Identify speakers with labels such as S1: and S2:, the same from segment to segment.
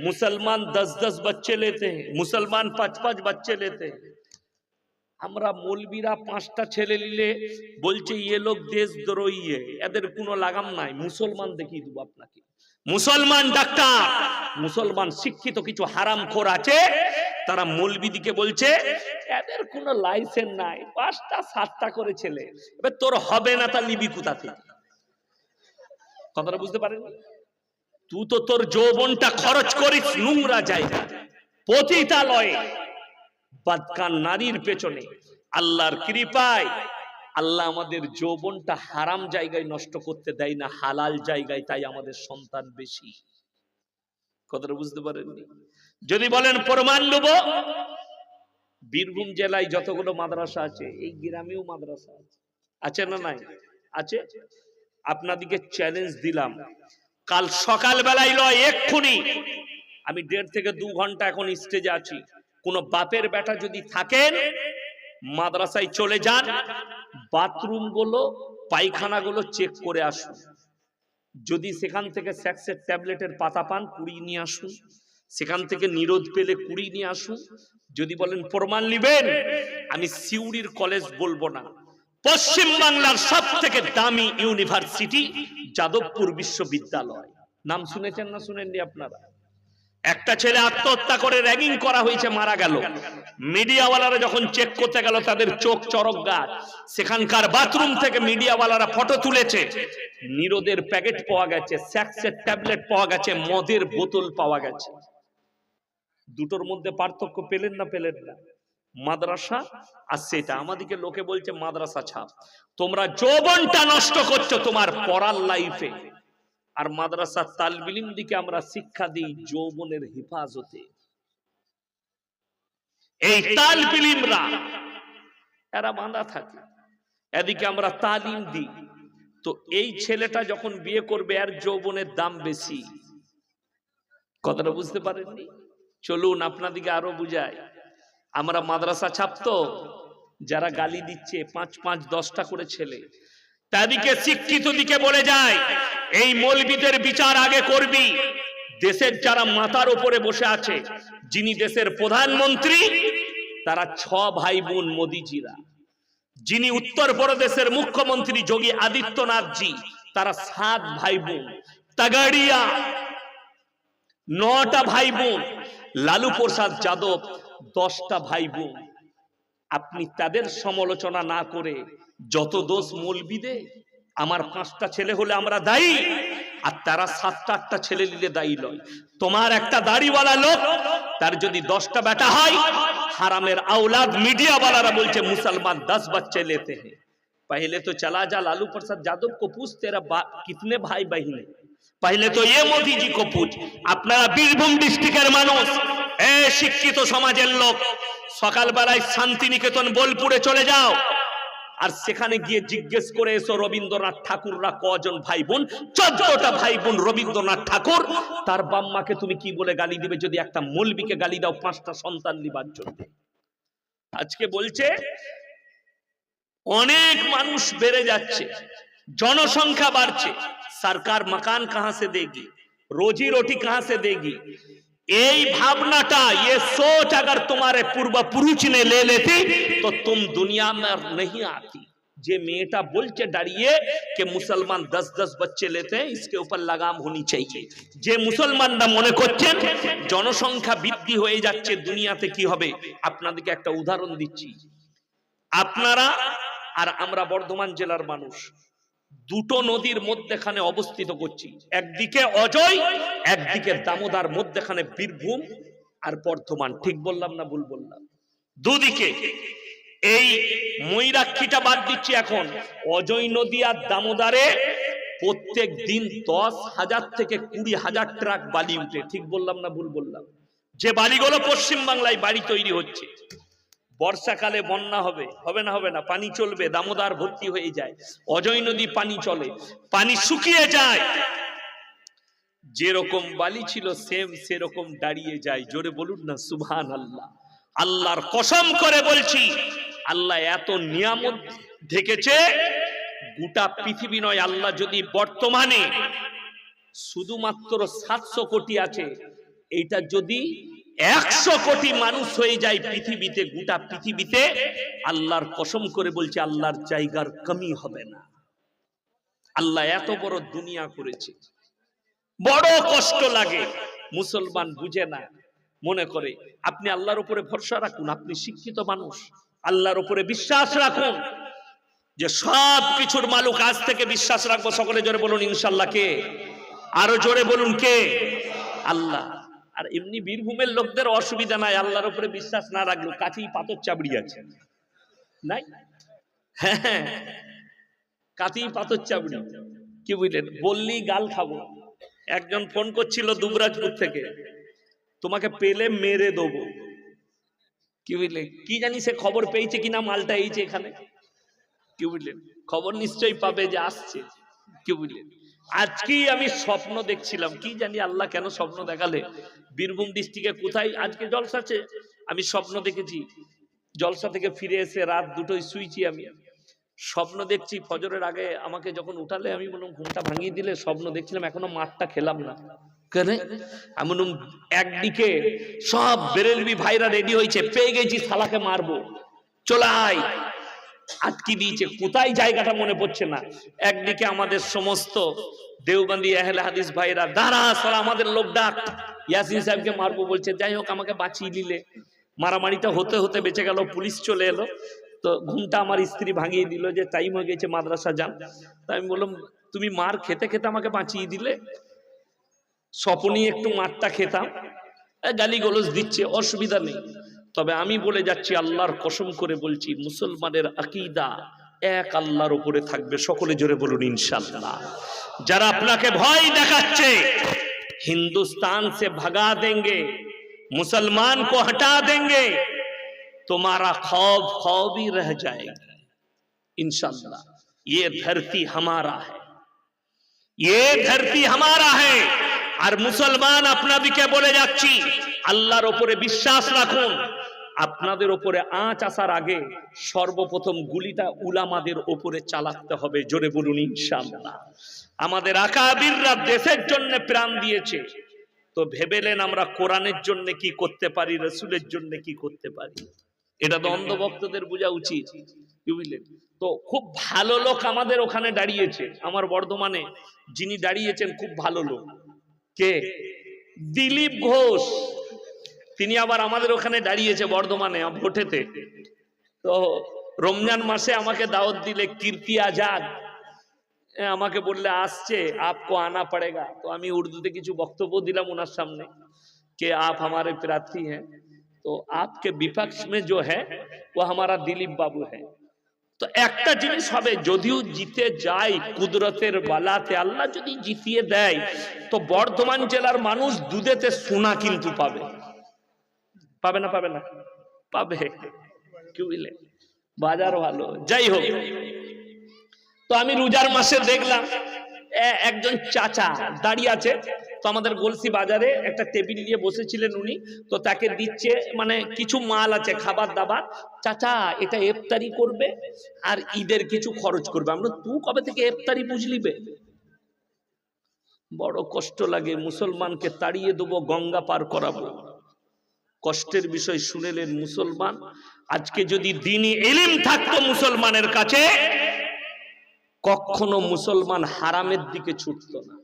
S1: मुसलमान दस दस बच्चे लेते हैं मुसलमान पांच पांच बच्चे लेते हैं আমরা মৌলবীরা পাঁচটা ছেলে নিলে বলছে ইয়ে লোক দেশদ্রোহী এ। এদের কোনো লাগাম নাই মুসলমান দেখিয়ে দেবো আপনাকে মুসলমান ডাক্তার মুসলমান শিক্ষিত কিছু হারাম খোর আছে তারা মৌলবিদিকে বলছে এদের কোনো লাইসেন্স নাই পাঁচটা সাতটা করে ছেলে এবার তোর হবে না তা লিবি কোথা থেকে কথাটা বুঝতে পারেন তুই তো তোর যৌবনটা খরচ করিস, নোংরা জায়গা। পতিতালয়ে। বাদকান নারীর পেছনে। আল্লাহর কৃপায়। আল্লাহ আমাদের যৌবনটা হারাম জায়গায় নষ্ট করতে দেয় না, হালাল জায়গায় তাই আমাদের সন্তান বেশি। কথাটা বুঝতে পারেননি? যদি বলেন, প্রমাণ নেব বীরভূম জেলায় যতগুলো মাদ্রাসা আছে, এই গ্রামেও মাদ্রাসা আছে। আছে না নাই? আছে? আপনাদিকে চ্যালেঞ্জ দিলাম। কাল সকাল বেলায় লয় এক্ষুনি। আমি দেড় থেকে দু ঘণ্টা এখন স্টেজে আছি। কোন বাপের বেটা যদি থাকেন, মাদ্রাসায় চলে যান বাথরুমগুলো পায়খানা গুলো চেক করে আসুন। যদি সেখান থেকে স্যাক্সের ট্যাবলেটের পাতা পান কুড়িয়ে নিয়ে আসুন। সেখান থেকে নিরোধ পেলে কুড়িয়ে নিয়ে আসুন। যদি বলেন প্রমাণ নিবেন, আমি সিউড়ির কলেজ বলব না। পশ্চিম বাংলার সব থেকে দামি ইউনিভার্সিটি যাদবপুর বিশ্ববিদ্যালয়। নাম শুনেছেন না শুনেননি আপনারা? একটা ছেলে আত্মহত্যা করে র্যাগিং করা হয়েছে, মারা গেল। মিডিয়াওয়ালারা যখন চেক করতে গেল, তাদের চোখ চরক গাছ। সেখানকার বাথরুম থেকে মিডিয়াওয়ালারা ফটো তুলেছে। নিরোদের প্যাকেট পাওয়া গেছে স্যাক্সের ট্যাবলেট পাওয়া গেছে, মদের বোতল পাওয়া গেছে। দুটোর মধ্যে পার্থক্য পেলেন না পেলেন না? মাদ্রাসা আর সেটা আমাদেরকে লোকে বলছে মাদ্রাসা ছাপ তোমরা যৌবনটা নষ্ট করছ তোমার পড়ার লাইফে আর মাদ্রাসার তালবিলিম দিকে আমরা শিক্ষা দিই যৌবনের হেফাজতে। এই তালবিলিমরা, এরা বাঁধা থাকে। এদিকে আমরা তালিম দিই। তো এই ছেলেটা যখন বিয়ে করবে আর যৌবনের দাম বেশি। কথাটা বুঝতে পারেননি? চলুন আপনাদিকে আরও বুঝাই। আমরা মাদ্রাসা ছাপতো যারা গালি দিচ্ছে, পাঁচ পাঁচ দশটা করে ছেলে। তাদেরকে শিক্ষিত দিকে বলে যায়, এই মৌলবিদের বিচার আগে করবি। দেশের যারা মাথার উপরে বসে আছে, যিনি দেশের প্রধানমন্ত্রী, তারা ছ ভাই বোন মোদিজিরা। যিনি উত্তর প্রদেশের মুখ্যমন্ত্রী যোগী আদিত্যনাথজি, তারা সাত ভাই বোন তাগাড়িয়া, নটা ভাই বোন লালু প্রসাদ যাদব দশটা ভাই বোন আপনি তাদের সমালোচনা না করে যত দোষ মলবিদে আমার পাঁচটা ছেলে হলে আমরা দায়ী, আর তারা সাতটা, আটটা ছেলে নিলে দায়ী নয়। তোমার একটা দাড়িওয়ালা লোক, তার যদি দশটা বেটা হয়, হারামের আউলাদ মিডিয়াওয়ালারা বলছে, মুসলমান দশ বাচ্চা লেতে হে। পহলে তো চলা যা, লালু প্রসাদ যাদব কো পুছ तेरा कितने ভাই बहन পহলে তো এ ये কো পুছ। আপনারা বীরভূম ডিস্ট্রিক্টের মানুষ শিক্ষিত সমাজের লোক, সকালবেলায় শান্তিনিকেতন, বোলপুরে চলে যাও। আর সেখানে গিয়ে জিজ্ঞেস করে এসো, রবীন্দ্রনাথ ঠাকুররা কজন ভাই বোন চোদ্দটা ভাই বোন রবীন্দ্রনাথ ঠাকুর। তার বাম্মাকে তুমি কি বলে গালি দিবে? যদি একটা মলবিকে গালি দাও, পাঁচটা সন্তান নিবার জন্য। আজকে বলছে, অনেক মানুষ বেড়ে যাচ্ছে, জনসংখ্যা বাড়ছে। সরকার মকান কাহা সে দেগি, রোজি রোটি কাহা সে দেগি। এই ভাবনাটা ये सोच अगर तुम्हारे পূর্বপুরুষ ने ले लेती तो तुम दुनिया में नहीं आती যে মেয়েটা বলছে দাঁড়িয়ে কে মুসলমান দশ দশ बच्चे लेते हैं इसके ऊपर लगाम होनी चाहिए যে মুসলমানরা মনে করছেন জনসংখ্যা বৃদ্ধি হয়ে যাচ্ছে দুনিয়াতে কি হবে আপনাদেরকে একটা উদাহরণ দিচ্ছি আপনারা আর আমরা বর্ধমান জেলার মানুষ দুটো নদীর মধ্যেখানে অবস্থিত করছি। একদিকে অজয়, একদিকে দামোদার মধ্যেখানে বীরভূম। আর বর্ধমান, ঠিক বললাম না ভুল বললাম? দুদিকে, এই ময়ূরাক্ষীটা বাদ দিচ্ছি এখন। অজয় নদী আর দামোদারে প্রত্যেক দিন দশ হাজার থেকে কুড়ি হাজার ট্রাক বালি উঠে, ঠিক বললাম না ভুল বললাম? যে বালিগুলো পশ্চিম বাংলায় বাড়ি তৈরি হচ্ছে বর্ষাকালে বন্যা হবে হবে না হবে না, পানি চলবে, দামোদার ভর্তি হয়ে যায়। অজয় নদী পানি চলে, পানি শুকিয়ে যায়। যেরকম বালি ছিল সেম সেরকম দাঁড়িয়ে যায়। জোরে বলুন না সুবহান আল্লাহ আল্লাহর কসম করে বলছি, আল্লাহ এত নিয়ামত ঢেকেছে, গোটা পৃথিবী নয়, আল্লাহ যদি বর্তমানে শুধুমাত্র সাতশো কোটি আছে, এইটা যদি একশো কোটি মানুষ হয়ে যায় পৃথিবীতে, গোটা পৃথিবীতে। আল্লাহর কসম করে বলছে, আল্লাহর জায়গার কমি হবে না। আল্লাহ এত বড় দুনিয়া করেছে। বড় কষ্ট লাগে। মুসলমান বুঝে না, মনে করে, আপনি আল্লাহর উপরে ভরসা রাখুন, আপনি শিক্ষিত মানুষ। আল্লাহর উপরে বিশ্বাস রাখুন। যে সব কিছুর মালুক আজ থেকে বিশ্বাস রাখব, সকলে জোরে বলুন, ইনশাল্লাহ কে? আরও জোরে বলুন কে? আল্লাহ। আর এমনি বীরভূমের লোকদের অসুবিধা নাই আল্লাহর উপরে বিশ্বাস না রাখল কাছেই পাথর চাবড়ি আছে। নাই? হ্যাঁ হ্যাঁ, কাছেই পাথর চাবড়ি। কি বুঝলেন? বললি গাল খাব। একজন ফোন করছিল দুবরাজপুর থেকে তোমাকে পেলে মেরে দেবো। কি বুঝলে কি জানি সে খবর পেয়েছে কিনা মালটা এইছে এখানে। কি বুঝলেন? খবর নিশ্চয়ই পাবে যে আসছে। কি বুঝলেন? আজকেই আমি স্বপ্ন দেখছিলাম। কি জানি আল্লাহ কেন স্বপ্ন দেখালে? বীরভূম ডিস্ট্রিক্টে কোথায়? আজকে জলসা আছে। আমি স্বপ্ন দেখেছি। জলসা থেকে ফিরে এসে রাত দুটোই শুইছি আমি। স্বপ্ন দেখছি, ফজরের আগে আমাকে যখন উঠালে, আমি বললাম, ঘুমটা ভাঙিয়ে দিলে স্বপ্ন দেখছিলাম, এখনও মাঠটা খেলাম না। কেন? আমি একদিকে সব বেরেলবি ভাইরা রেডি হয়েছে, পেয়ে গেছি, শালাকে মারবো। চলে আয়। আটকে দিয়েছে, কোথায় জায়গাটা মনে পড়ছে না। একদিকে আমাদের সমস্ত দেওবন্দি আহলে হাদিস ভাইরা দাঁড়া আমাদের লোক ডাক। ইয়াসিন সাহেবকে মারবো বলছে, যাই হোক, আমাকে বাঁচিয়ে দিলে মারামারিটা হতে হতে বেঁচে গেল, পুলিশ চলে এলো। তো ঘুমটা আমার স্ত্রী ভাঙিয়ে দিল যে, টাইম হয়ে গেছে, মাদ্রাসা যান। তা আমি বললাম, তুমি মার খেতে খেতে আমাকে বাঁচিয়ে দিলে? স্বপনই একটু মারটা খেতাম। গালি গোলস দিচ্ছে, অসুবিধা নেই। তবে আমি বলে যাচ্ছি আল্লাহর কসম করে বলছি মুসলমানের আকিদা এক আল্লাহর উপরে থাকবে সকলে জোরে বলুন ইনশাল্লাহ যারা আপনাকে ভয় দেখাচ্ছে हिंदुस्तान से भगा देंगे मुसलमान को हटा देंगे तुम्हारा खौफ खौफ ही रह जाएगा इंशाल्लाह ये धरती हमारा है ये धरती हमारा है আর মুসলমান আপনাদিকে বলে যাচ্ছি আল্লাহর ওপরে বিশ্বাস রাখুন আপনাদের ওপরে আঁচ আসার আগে সর্বপ্রথম গুলিটা উলামাদের ওপরে চালাতে হবে। জোরে বলুন, ইনশাআল্লাহ। আমাদের আকাবিররা দেশের জন্য প্রাণ দিয়েছে। তো ভেবেলেন আমরা কোরআনের জন্য কি করতে পারি, রসুলের জন্য কি করতে পারি। এটা তো অন্ধভক্তদের বোঝা উচিত। বুঝলেন তো খুব ভালো লোক আমাদের ওখানে দাঁড়িয়েছে। আমার বর্ধমানে যিনি দাঁড়িয়েছেন, খুব ভালো লোক। কে? দিলীপ ঘোষ। তিনি আবার আমাদের ওখানে দাঁড়িয়েছে বর্ধমানে ভোটেতে তো রমজান মাসে আমাকে দাওয়াত দিলে কীর্তি আজাদ এ, আমাকে বললে আসছে আপকো আনা পড়েগা তো আমি উর্দুতে কিছু বক্তব্য দিলাম ওনার সামনে कि आप हमारे प्रार्थी हैं तो आपके विपक्ष में जो है वो हमारा दिलीप बाबू है তো একটা জিনিস হবে যদিও জিতে যায় কুদরতের বালাতে আল্লাহ যদি জিতিয়ে দেয় তো বর্ধমান জেলার মানুষ দুধেতে সোনা কিন্তু পাবে পাবে না পাবে না? পাবে। কি বুঝলে বাজার ভালো। যাই হোক। তো আমি রোজার মাসে দেখলাম একজন চাচা দাঁড়িয়ে আছে। তো আমাদের গলসি বাজারে একটা টেবিল নিয়ে বসেছিলেন উনি। তো তাকে দিচ্ছে মানে কিছু মাল আছে, খাবার দাবার। চাচা, এটা ইফতারি করবে আর ঈদের কিছু খরচ করবে। আমরা তুই কবে থেকে ইফতারি বুঝলি বে? বড় কষ্ট লাগে। মুসলমানকে তাড়িয়ে দেবো, গঙ্গা পার করাবো। কষ্টের বিষয় শুনেলেন মুসলমান। আজকে যদি দিনই এলিম থাকতো মুসলমানের কাছে, কখনো মুসলমান হারামের দিকে ছুটত না।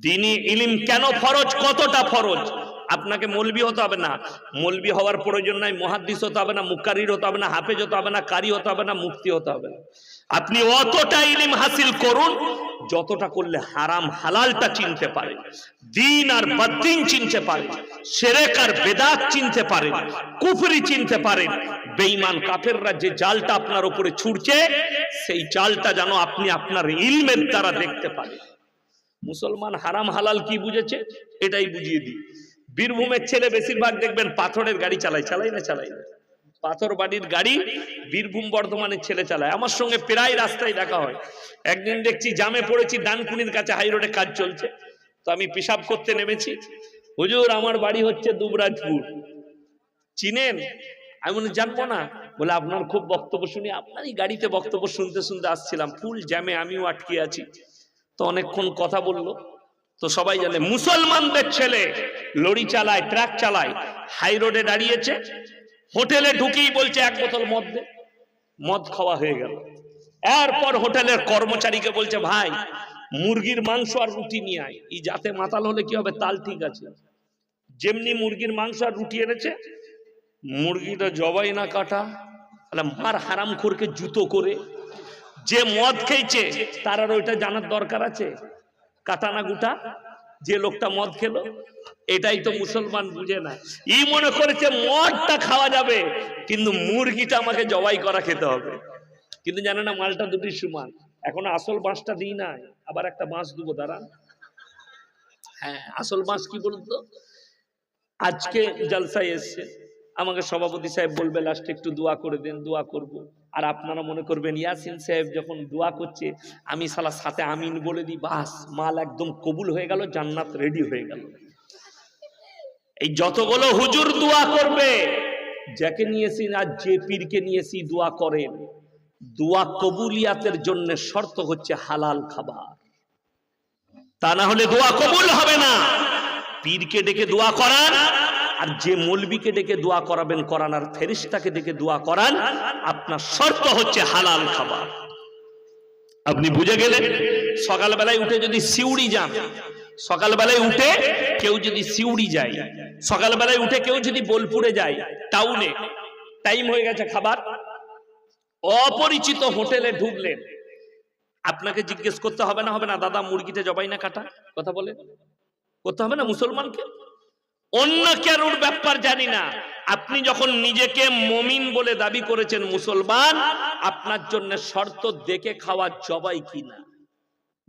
S1: দিনই ইলিম কেন ফরজ? কতটা ফরজ? আপনাকে মলবি হতে হবে না। মলবি হওয়ার প্রয়োজন নাই, মহাদ্দিস হতে হবে না মুকারির হতে হবে না, হাফেজ হতে হবে না, কারি হতে হবে না মুক্তি হতে হবে না। আপনি অতটা ইলিম হাসিল করুন যতটা করলে হারাম হালালটা চিনতে পারে, দিন আর বদ্দিন চিনতে পারে, সেরেক আর বেদাত চিনতে পারে, কুফরি চিনতে পারেন বেঈমান কাফেররা যে জালটা আপনার উপরে ছুটছে সেই জালটা যেন আপনি আপনার ইলমের দ্বারা দেখতে পারেন। মুসলমান হারাম হালাল কি বুঝেছে? এটাই বুঝিয়ে দিই। বীরভূমের ছেলে বেশিরভাগ দেখবেন পাথরের গাড়ি চালায় চালাই না চালাই না। পাথর বাড়ির গাড়ি বীরভূম বর্ধমানের ছেলে চালায়। আমার সঙ্গে প্রায় রাস্তায় দেখা হয়। একদিন দেখছি জামে পড়েছি, ডানকুনির কাছে হাই রোডে কাজ চলছে। তো আমি পেশাব করতে নেমেছি। হুজুর, আমার বাড়ি হচ্ছে দুবরাজপুর। চিনেন? আমি মনে জানব না। বলে, আপনার খুব বক্তব্য শুনি। আপনারই গাড়িতে বক্তব্য শুনতে শুনতে আসছিলাম। ফুল জ্যামে আমিও আটকে আছি। তো অনেকক্ষণ কথা বলল। তো তো সবাই জানে, মুসলমানদের ছেলে লরি চালায়, ট্রাক চালায়, হাই রোডে দাঁড়িয়েছে। হোটেলে ঢুকেই বলছে এক বোতল মদ দে। মদ খাওয়া হয়ে গেল। এরপর হোটেলের কর্মচারীকে বলছে, ভাই, মুরগির মাংস আর রুটি নিয়ে আয়। এই যাতে মাতাল হলে কি হবে? তাল ঠিক আছে। যেমনি মুরগির মাংস আর রুটি এনেছে, মুরগিটা জবাই না কাটা, তাহলে মার হারাম খোরকে জুতো করে। যে মদ খেয়েছে, তার আর ওইটা জানার দরকার আছে? কাটা না গুটা যে লোকটা মদ খেলো, এটাই তো মুসলমান বুঝে না। ই মনে করেছে মদটা খাওয়া যাবে, কিন্তু মুরগিটা আমাকে জবাই করা খেতে হবে। কিন্তু জানে না মালটা দুটি সমান। এখন আসল বাঁশটা দিই না আবার একটা বাঁশ দেবো, দাঁড়ান। হ্যাঁ আসল বাঁশ কি বলুন তো? আজকে জলসায় এসছে, আমাকে সভাপতি সাহেব বলবে, লাস্টে একটু দোয়া করে দেন, দোয়া করব। আর আপনারা মনে করবেন ইয়াসিন সাহেব যখন দোয়া করছে, আমি সালা সাথে আমিন বলে দিই, বাস, মাল একদম কবুল হয়ে গেল, জান্নাত রেডি হয়ে গেল। এই যতগুলো হুজুর দোয়া করবে, যাকে নিয়েছি আর যে পীরকে নিয়েছি দোয়া করেন দোয়া কবুলিয়াতের জন্য শর্ত হচ্ছে হালাল খাবার। তা না হলে দোয়া কবুল হবে না। পীরকে ডেকে দোয়া করান আর যে মৌলবীকে ডেকে দোয়া করাবেন করান, আর ফেরিস্তাকে ডেকে দোয়া করান, আপনার শর্ত হচ্ছে হালাল খাবার। আপনি বুঝে গেলেন? সকালবেলায় উঠে যদি সিউড়ি যান, সকালবেলায় উঠে কেউ যদি সিউড়ি যায়, সকালবেলায় উঠে কেউ যদি বোলপুরে যায়, টাউনে, টাইম হয়ে গেছে খাবার, অপরিচিত হোটেলে ঢুকলেন, আপনাকে জিজ্ঞেস করতে হবে না হবে না? দাদা মুরগিতে জবাই না কাটা, কথা বলে? করতে হবে না মুসলমানকে? অন্য কারোর ব্যাপার জানি না। আপনি যখন নিজেকে মমিন বলে দাবি করেছেন মুসলমান, আপনার জন্য শর্ত দেখে খাওয়া জবাই কিনা?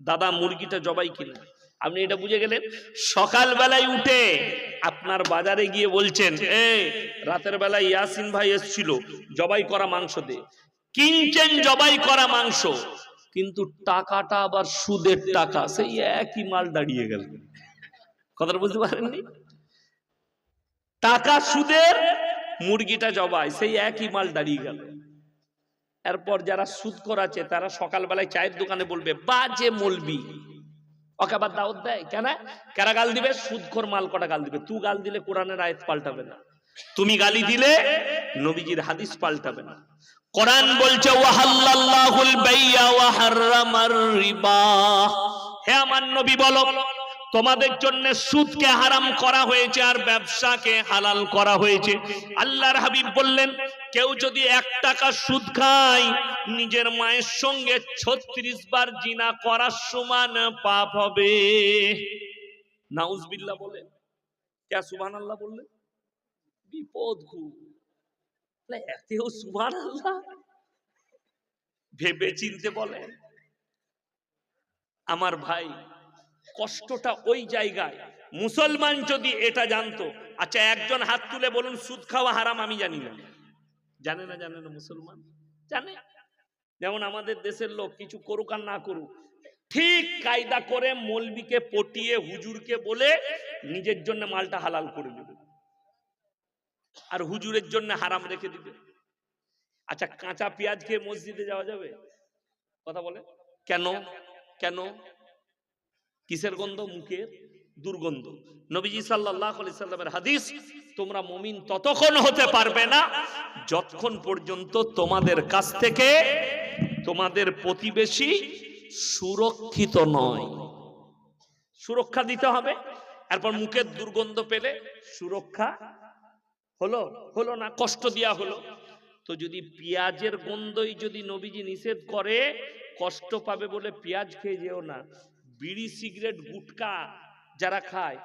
S1: দাদা, মুরগিটা জবাই কিনা? আপনি এটা বুঝে গেলেন? সকাল বেলায় উঠে আপনার বাজারে গিয়ে বলছেন, এ, রাতের বেলায় ইয়াসিন ভাই এসেছিল, জবাই করা মাংস দে। কিনছেন জবাই করা মাংস, কিন্তু টাকাটা আবার সুদের টাকা, সেই একই মাল দাঁড়িয়ে গেল। কথাটা বুঝতে পারেননি? টাকা সুদের মুরগিটা জবাই সেই একই মাল দাঁড়িয়ে গেল। এরপর যারা সুদ করাছে তারা সকালবেলায় চায়ের দোকানে বলবে, বাজে মলবি। ওকে আবার দাওয়াত দেয়, কেন? কারা গাল দিবে? মাল কটা গাল দিবে? তু গাল দিলে কোরআনের আয়াত পাল্টাবে না। তুমি গালি দিলে নবীজির হাদিস পাল্টাবে না। কোরআন বলছে, ওয়াহাল্লাল্লাহুল বাইয়া ওয়া হাররামার রিবা। হে আমার নবী বলো তোমাদের জন্য সুদকে হারাম করা হয়েছে আর ব্যবসাকে হালাল করা হয়েছে। আল্লাহর হাবিব বললেন কেউ যদি এক টাকা সুদ খায় নিজের মায়ের সঙ্গে ছত্রিশ বার জিনা করার সমান পাপ হবে। নাউজবিল্লাহ বলেন কে সুবহান আল্লাহ বললেন? বিপদ বলে, এতেও সুবহান আল্লাহ ভেবে চিনতে বলেন। আমার ভাই কষ্টটা ওই জায়গায়। মুসলমান যদি এটা জানতো আচ্ছা একজন হাত তুলে বলুন, সুদ খাওয়া হারাম আমি জানি না। জানে না জানে না মুসলমান? জানে। যেমন আমাদের দেশের লোক কিছু করুক আর না করুক, ঠিক কায়দা করে মলবিকে পটিয়ে হুজুরকে বলে নিজের জন্য মালটা হালাল করে দেবে। আর হুজুরের জন্য হারাম রেখে দিবে। আচ্ছা কাঁচা পেঁয়াজ খেয়ে মসজিদে যাওয়া যাবে? কথা বলে। কেন? কেন? কিসের গন্ধ? মুখের দুর্গন্ধ। নবীজি আলাইহি সাল্লামের হাদিস, তোমরা মমিন ততক্ষণ হতে পারবে না যতক্ষণ পর্যন্ত তোমাদের কাছ থেকে তোমাদের প্রতিবেশী সুরক্ষিত নয়। সুরক্ষা দিতে হবে। এরপর মুখের দুর্গন্ধ পেলে সুরক্ষা হলো হলো না, কষ্ট দেওয়া হলো। তো যদি পেঁয়াজের গন্ধই যদি নবীজি নিষেধ করে, কষ্ট পাবে বলে পেঁয়াজ খেয়ে যেও না। বিড়ি, সিগারেট, গুটকা যারা খায়,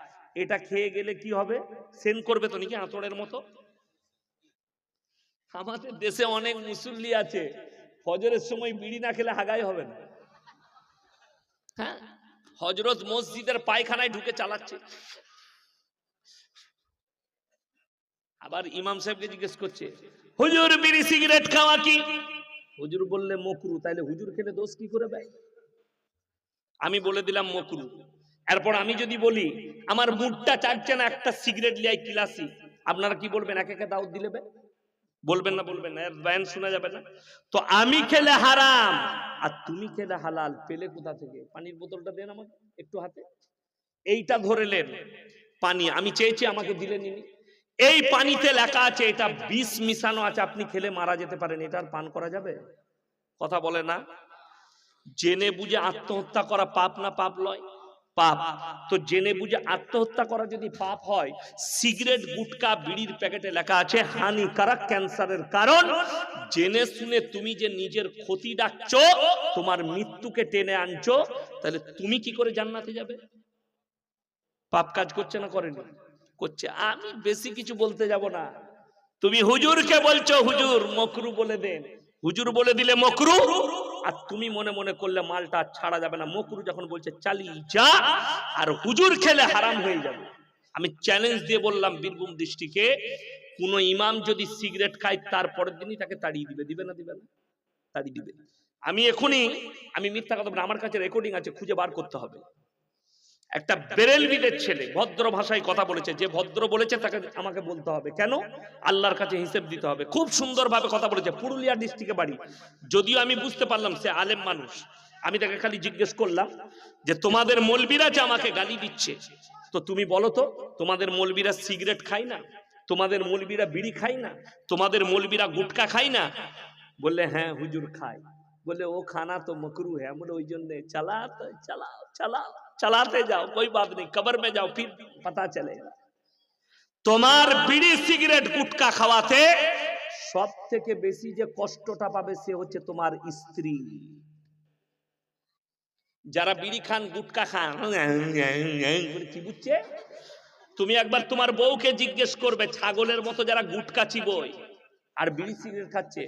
S1: এটা খেয়ে গেলে কি হবে? সেন করবে তো নাকি আঁতড়ের মতো? আমাদের দেশে অনেক মুসল্লি আছে, ফজরের সময় বিড়ি না খেলে হাগাই হবে না। হ্যাঁ? হজরত মসজিদের পায়খানায় ঢুকে চালাচ্ছে। আবার ইমাম সাহেবকে জিজ্ঞেস করছে, হুজুর, বিড়ি, সিগারেট খাওয়া কি? হুজুর বললে, মকরু। তাইলে হুজুর খেলে দোষ কি করে দেয় আমি বলে দিলাম মকরু। এরপর আমি যদি বলি, আমার মুডটা চাচ্ছে না, একটা সিগারেট লিয়াই কিলাসি। আপনারা কি বলবেন, একে একে দাওয়াত দিলে বলবেন না বলবেন না বয়ান শোনা যাবে না। তো আমি খেলে হারাম। আর তুমি খেলে হালাল, পেলে কোথা থেকে? পানির বোতলটা দেন আমাকে, একটু হাতে। এইটা ধরে ধরেলেন পানি, আমি চেয়েছি আমাকে দিলে ইনি এই পানিতে লেখা আছে, এটা বিষ মিশানো আছে, আপনি খেলে মারা যেতে পারেন, এটা আর পান করা যাবে? কথা বলে না? জেনে বুঝে আত্মহত্যা করা পাপ না পাপ লয়? পাপ। তো জেনে বুঝে আত্মহত্যা করা যদি পাপ হয়, সিগারেট, গুটকা, বিড়ির প্যাকেটে লেখা আছে, হানিকারক ক্যান্সারের কারণ। জেনে শুনে তুমি যে নিজের ক্ষতি ডাকছো, তোমার মৃত্যুকে টেনে আনছো, তাহলে তুমি কি করে জান্নাতে যাবে? পাপ কাজ করছে না করেনি? করছে। আমি বেশি কিছু বলতে যাব না। তুমি হুজুরকে বলছো, হুজুর, মকরু বলে দেন হুজুর বলে দিলে মকরু? আর তুমি মনে মনে করলে মালটা ছাড়া যাবে না। মকরু যখন বলছে, চালি যা, আর হুজুর খেলে হারাম হয়ে যাবে। আমি চ্যালেঞ্জ দিয়ে বললাম বীরভূম দৃষ্টিকে কোন ইমাম যদি সিগারেট খায় তারপরের দিনই তাকে তাড়িয়ে দিবে। দিবে না দিবে না। তাড়িয়ে দিবে। আমি এখনই, আমি মিথ্যা কথা আমার কাছে রেকর্ডিং আছে, খুঁজে বার করতে হবে। একটা বেরেলবিদের ছেলে, ভদ্র ভাষায় কথা বলেছে, যে ভদ্র বলেছে তাকে আমাকে বলতে হবে। কেন? আল্লাহর কাছে হিসেব দিতে হবে। খুব সুন্দরভাবে কথা বলেছে, পুরুলিয়া ডিস্ট্রিক্টে বাড়ি। যদিও আমি বুঝতে পারলাম সে আলেম মানুষ। আমি তাকে খালি জিজ্ঞেস করলাম যে, তোমাদের মলবিরা যে আমাকে গালি দিচ্ছে? তো তুমি বলো তো, তোমাদের মলবিরা সিগারেট খায় না? তোমাদের মলবিরা বিড়ি খায় না? তোমাদের মলবিরা গুটকা খায় না? বললে হ্যাঁ হুজুর খায়। বলে ও খানা তো মকরু হ্যাঁ বলে ওই জন্য চালাতে চালা চালা চালাতে যাও কোই বাপ নেই কবর মে যাও ফির পাতা চলে তোমার বিড়ি সিগারেট গুটকা খাওয়াতে সব থেকে বেশি যে কষ্টটা পাবে সে হচ্ছে তোমার স্ত্রী। যারা বিড়ি খান গুটকা খান কি বুঝছে? তুমি একবার তোমার বউকে জিজ্ঞেস করবে ছাগলের মতো যারা গুটকা চিবই আর বিড়ি সিগারেট খাচ্ছে?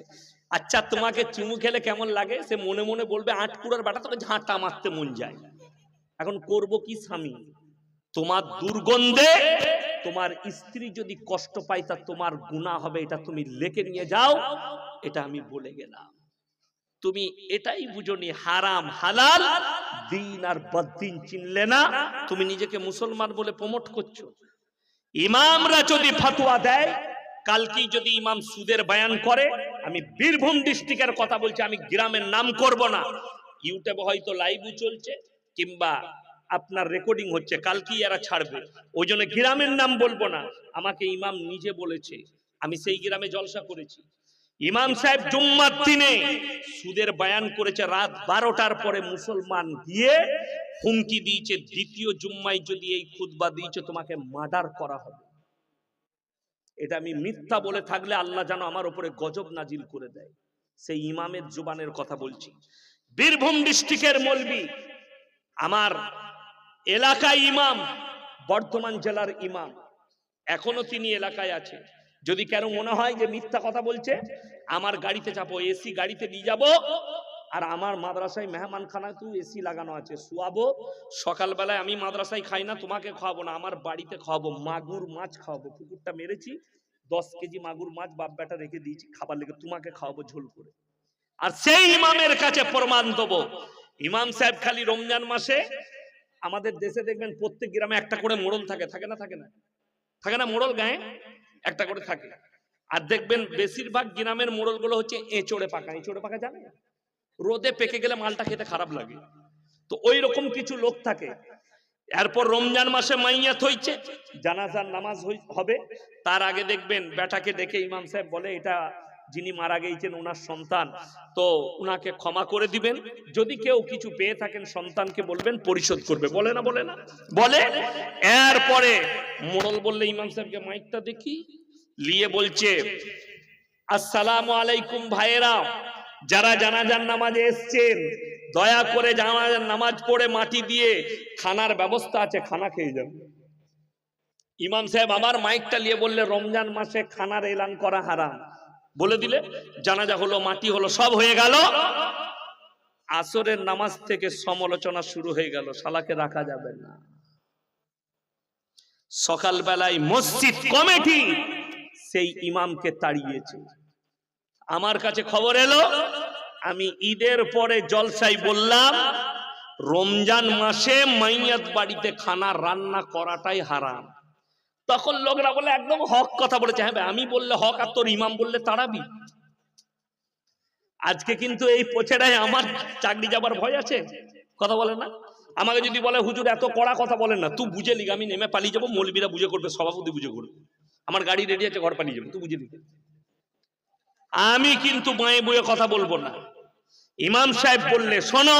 S1: আচ্ছা তোমাকে চুমু খেলে কেমন লাগে? সে মনে মনে বলবে, আটকুড়ার বাটা, তোকে ঝাঁটা মারতে মন যায়। এখন করব কি স্বামী? তোমার দুর্গন্ধে তোমার স্ত্রী যদি কষ্ট পায়, তা তোমার গুণা হবে, এটা তুমি লেখে নিয়ে যাও। এটা আমি বলে গেলাম। তুমি এটাই বুঝনি হারাম, হালাল, দিন আর বদিন চিনলে না, তুমি নিজেকে মুসলমান বলে প্রমোট করছ। ইমামরা যদি ফতোয়া দেয়, কালকেই যদি ইমাম সুদের বয়ান করে আমি বীরভূম ডিস্ট্রিক্টের কথা বলছি, আমি গ্রামের নাম করব না। ইউটিউবে হয়তো লাইভও চলছে, কিংবা আপনার রেকর্ডিং হচ্ছে, কালকেই এরা ছাড়বে। ওই জন্য গ্রামের নাম বলব না। আমাকে ইমাম নিজে বলেছে, আমি সেই গ্রামে জলসা করেছি। ইমাম সাহেব জুম্মার দিনে সুদের বয়ান করেছে, রাত বারোটার পরে মুসলমান গিয়ে হুমকি দিয়েছে, দ্বিতীয় জুম্মায় যদি এই খুতবা দিয়েছে, তোমাকে মার্ডার করা হবে। এটা আমি মিথ্যা বলে থাকলে আল্লাহ যেন আমার উপরে গজব নাজিল করে দেয়। সেই ইমামের জুবানের কথা বলছি। বীরভূম ডিস্ট্রিক্টের মলবি, আমার এলাকায় ইমাম, বর্ধমান জেলার ইমাম, এখনও তিনি এলাকায় আছে। যদি কেন মনে হয় যে মিথ্যা কথা বলছে, আমার গাড়িতে চাপো এসি গাড়িতে নিয়ে যাব আর আমার মাদ্রাসায় মেহমান খানায় তো এসি লাগানো আছে। শোয়াবো, সকালবেলায় আমি মাদ্রাসায় খাই না, তোমাকে খাওয়াবো না, আমার বাড়িতে খাওয়াবো, মাগুর মাছ খাওয়াবো। পুকুরটা মেরেছি, দশ কেজি মাগুর মাছ বাপ বেটা রেখে দিয়েছি, খাবার লেগে তোমাকে খাওয়াবো ঝোল করে। আর সেই ইমামের কাছে প্রমাণ দেবো। ইমাম সাহেব খালি রমজান মাসে আমাদের দেশে দেখবেন প্রত্যেক গ্রামে একটা করে মোড়ল থাকে থাকে না থাকে না? থাকে না মোড়ল গায়ে? একটা করে থাকে। আর দেখবেন বেশিরভাগ গ্রামের মোড়লগুলো হচ্ছে এঁচড়ে পাকা। এঁচড়ে পাকা জানে রোদে পেকে গেলে মালটা খেতে খারাপ লাগে। তো ওই রকম কিছু লোক থাকে। এরপর রমজান মাসে মাইয়াত হইছে, জানাজার নামাজ হবে। তার আগে দেখবেন বেটাকে দেখে ইমাম সাহেব বলে, এটা যিনি মারা গিয়েছেন ওনার সন্তান। তো উনাকে ক্ষমা করে দিবেন। যদি কেউ কিছু পেয়ে থাকেন, সন্তানকে বলবেন, পরিশোধ করবে। বলে না বলে না? বলে? এরপরে মোড়ল বললে ইমাম সাহেবকে, মাইকটা দেখি। লিয়ে বলছে, আসসালামু আলাইকুম ভাইয়েরা। যারা জানাজার নামাজে এসছেন, দয়া করে জানাজার নামাজ পড়ে মাটি দিয়ে খানার ব্যবস্থা আছে, খানা খেয়ে যান। ইমাম সাহেব আমার মাইকটা নিয়ে বললে, রমজান মাসে খানার এলান করা হারাম। বলে দিলে, জানাজা হলো, মাটি হলো, সব হয়ে গেল। আসরের নামাজ থেকে সমালোচনা শুরু হয়ে গেল, শালাকে রাখা যাবে না। সকালবেলায় মসজিদ কমিটি সেই ইমামকে তাড়িয়েছে। আমার কাছে খবর এলো, আমি ঈদের পরে জলসাই বললাম, রমজান মাসে মাইয়াত বাড়িতে খানা রান্না করাটাই হারাম। তখন লোকরা বলে, একদম হক কথা বলেছে। হ্যাঁ আমি বললে হক, আর তোর ইমাম বললে তাড়াবি। আজকে কিন্তু এই পোছেড়ায় আমার চাকরি যাবার ভয় আছে। কথা বলে না? আমাকে যদি বলে, হুজুর, এত কড়া কথা বলেন না, তুই বুঝে লিখ আমি নেমে পালিয়ে যাব, মৌলবীরা বুঝে করবে, সভাপতি বুঝে করবে। আমার গাড়ি রেডি আছে, ঘর পালিয়ে যাবে, তুই বুঝে লিখ আমি কিন্তু বাঁয়ে বয়ে কথা বলব না। ইমাম সাহেব বললে, শোনো,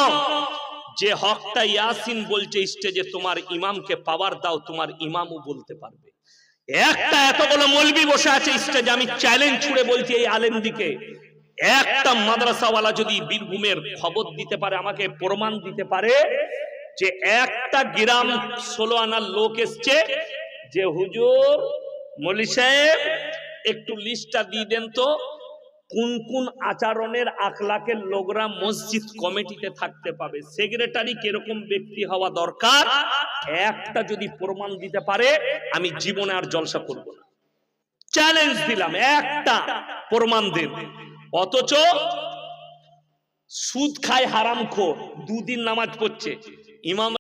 S1: যে হকটা ইয়াসিন বলছে স্টেজে, তোমার ইমামকে পাওয়ার দাও, তোমার ইমামও বলতে পারবে। একটা এতগুলো মলবি বসে আছে স্টেজে, আমি চ্যালেঞ্জ ছুড়ে বলছি এই আলেম দিকে। একটা মাদ্রাসাওয়ালা যদি বীরভূমের খবর দিতে পারে, আমাকে প্রমাণ দিতে পারে যে একটা গ্রাম ষোলো আনার লোক এসছে, যে হুজুর মলি সাহেব, একটু লিস্টটা দিয়ে দেন তো। কোন কোন আচরণের আখলাকের লোকরা মসজিদ কমিটিতে থাকতে পাবে? সেক্রেটারি কীরকম ব্যক্তি হওয়া দরকার? একটা যদি প্রমাণ দিতে পারে, আমি জীবনে আর জলসা করব না। চ্যালেঞ্জ দিলাম, একটা প্রমাণ দেন অথচ সুদ খায় হারাম খোর দুদিন নামাজ পড়ছে। ইমাম